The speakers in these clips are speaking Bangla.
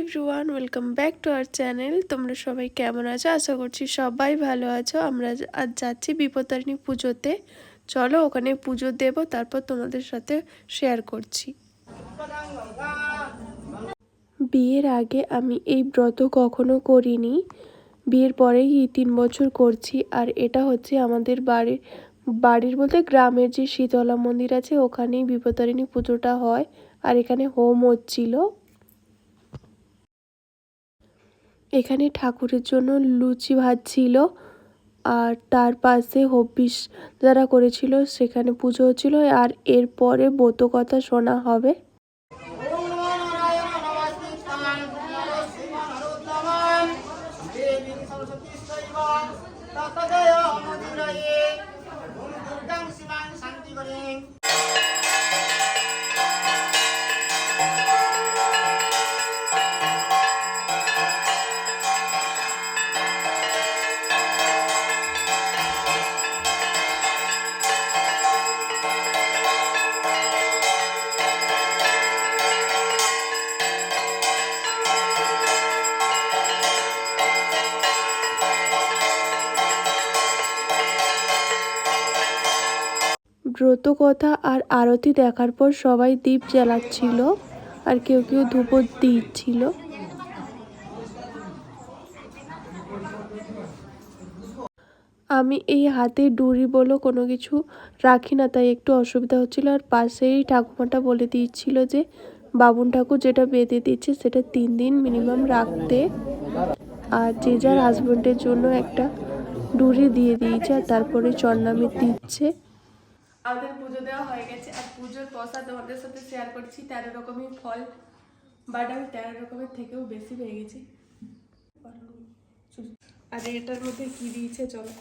Everyone welcome back to our channel তোমরা সবাই কেমন আছো? আশা করছি সবাই ভালো আছো। আমরা আজ যাচ্ছি বিপত্তারিণী পুজোতে। চলো ওখানে পুজো দেব, তারপর তোমাদের সাথে শেয়ার করছি। বিয়ের আগে আমি এই ব্রত কখনো করিনি। বিয়ের পরেই তিন বছর করছি। আর এটা হচ্ছে আমাদের বাড়ির বাড়ির বলতে গ্রামের যে শীতলা মন্দির আছে, ওখানেই বিপত্তারিণী পুজোটা হয়। আর এখানে হোম হচ্ছিল। এখানে ঠাকুরের জন্য লুচি ভাজছিল আর তার পাশে হব্বিস যারা করেছিল সেখানে পুজো হচ্ছিল আর এরপরে বোত কথা শোনা হবে। ব্রত কথা আর আরতি দেখার পর সবাই দীপ জ্বালাচ্ছিল আর কেউ কেউ ধূপ দিচ্ছিল। আমি এই হাতে ডুরি বলো কোনো কিছু রাখি না, তাই একটু অসুবিধা হচ্ছিল। আর পাশেই ঠাকুমাটা বলে দিচ্ছিল যে, বাবুন ঠাকুর যেটা বেঁধে দিচ্ছে সেটা তিন দিন মিনিমাম রাখতে। আর যে যার হাজবেন্ডের জন্য একটা ডুরি দিয়ে দিয়েছে আর তারপরে চন্নামি দিচ্ছে। আমাদের পুজো দেওয়া হয়ে গেছে আর পুজোর প্রসাদ তোমাদের সাথে শেয়ার করছি। তেরো রকমের ফল বাট আমি তেরো রকমের থেকেও বেশি পেয়ে গেছি। আর এটার মধ্যে কি দিয়েছে চলো।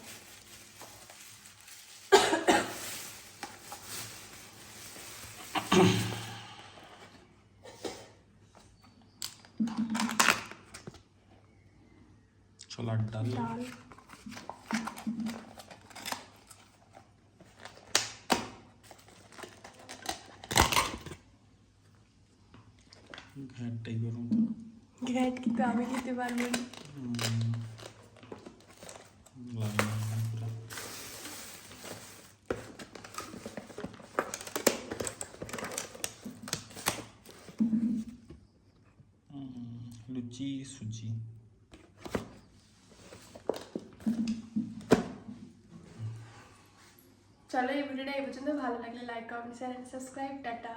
ছোলার ডাল। ঘ্যাট টাইপের মতো ঘ্যাট কিন্তু আমি খেতে পারবো না লাল লাল পুরো। হুম, লুচি সুজি চলো এই ভিডিওটা এই পর্যন্ত ভালো লাগলে like comment share subscribe tata